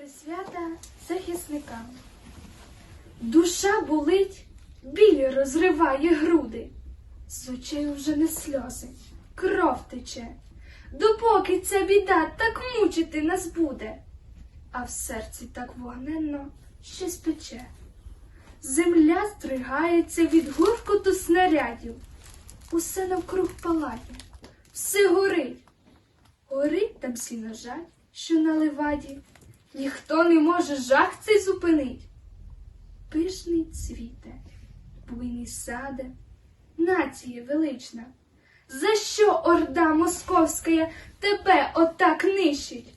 Присвята захисникам. Душа болить, біль розриває груди. З очей уже не сльози, кров тече. Допоки ця біда так мучити нас буде, а в серці так вогненно щось пече. Земля стригається від гуркоту снарядів. Усе навкруг палає, все горить. Горить там сіножаль, що на леваді, ніхто не може жах цей зупинить. Пишний цвіте, буйний саде, нація велична. За що орда московська тебе отак нищить?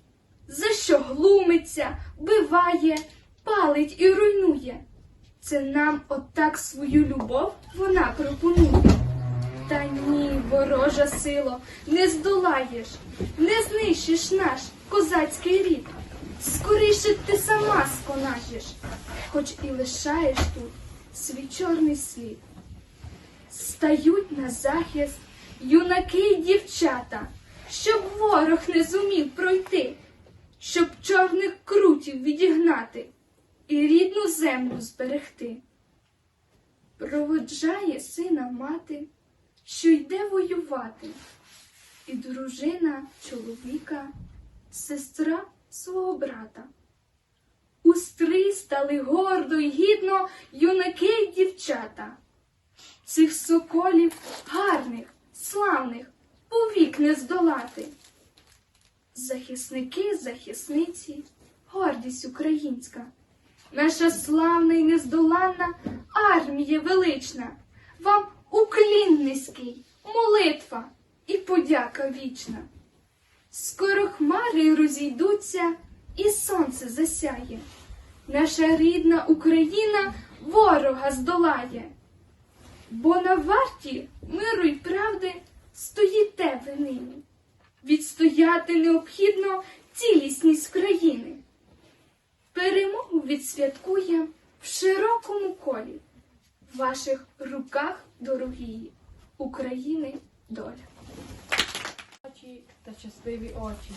За що глумиться, биває, палить і руйнує? Це нам отак свою любов вона пропонує. Та ні, ворожа сило, не здолаєш, не знищиш наш козацький рід. Скоріше ти сама сконажеш, хоч і лишаєш тут свій чорний слід. Стають на захист юнаки й дівчата, щоб ворог не зумів пройти, щоб чорних крутів відігнати і рідну землю зберегти. Проводжає сина мати, що йде воювати, і дружина чоловіка, сестра свого брата. У стрій стали гордо й гідно юнаки й дівчата. Цих соколів гарних, славних, повік не здолати. Захисники, захисниці, гордість українська, наша славна і нездоланна армія велична, вам уклін низький, молитва і подяка вічна. Скоро хмари розійдуться, і сонце засяє. Наша рідна Україна ворога здолає. Бо на варті миру й правди стоїте ви нині. Відстояти необхідно цілісність країни. Перемогу відсвяткує в широкому колі. В ваших руках, дорогі, України доля. Очі та щасливі очі.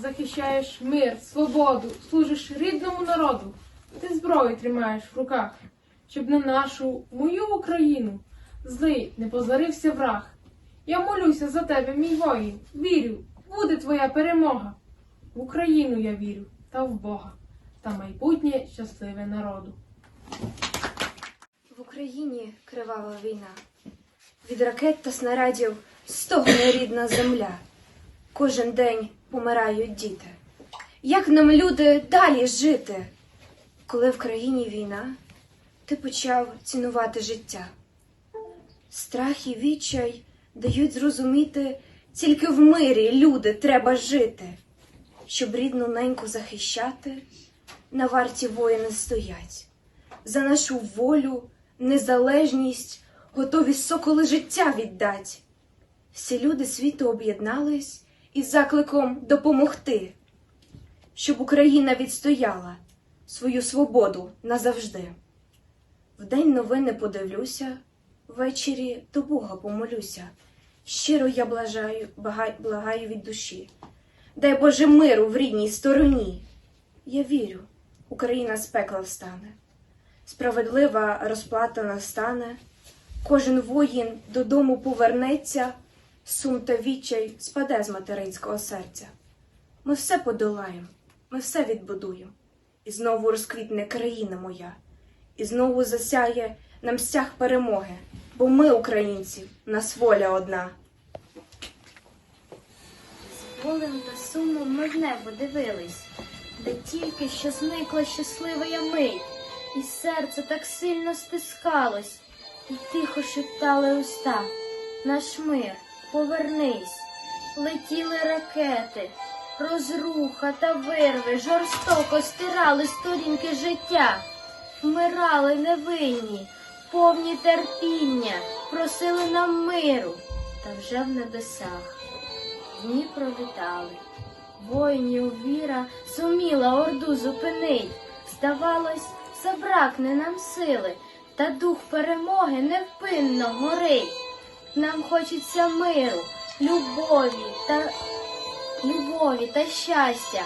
Захищаєш мир, свободу, служиш рідному народу. Ти зброю тримаєш в руках, щоб на нашу, мою Україну, злий не позарився враг. Я молюся за тебе, мій воїн, вірю, буде твоя перемога. В Україну я вірю, та в Бога, та майбутнє щасливе народу. В Україні кривава війна. Від ракет та снарядів стогне рідна земля. Кожен день помирають діти. Як нам, люди, далі жити? Коли в країні війна, ти почав цінувати життя. Страх і відчай дають зрозуміти, тільки в мирі, люди, треба жити. Щоб рідну неньку захищати, на варті воїни стоять за нашу волю, незалежність готові соколи життя віддать. Всі люди світу об'єднались із закликом допомогти, щоб Україна відстояла свою свободу назавжди. Вдень новини подивлюся, ввечері до Бога помолюся. Щиро я блажаю, багай- благаю від душі. Дай Боже миру в рідній стороні. Я вірю, Україна з пекла встане справедлива розплата настане, кожен воїн додому повернеться, сум та відчай спаде з материнського серця. Ми все подолаємо, ми все відбудуємо, і знову розквітне країна моя, і знову засяє нам стяг перемоги, бо ми, українці, нас воля одна. З болем та сумом ми в небо дивились, де тільки що зникла щаслива мить, і серце так сильно стискалось, і тихо шептали уста наш мир, повернись, летіли ракети, розруха та вирви жорстоко стирали сторінки життя, вмирали невинні, повні терпіння, просили нам миру, та вже в небесах. Дні пролітали. Воїнів віра зуміла орду зупинить. Здавалось, забракне нам сили, та дух перемоги невпинно горить. Нам хочеться миру, любові та любові та щастя.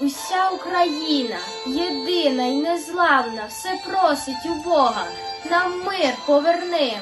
Уся Україна, єдина і незламна, все просить у Бога, нам мир поверним.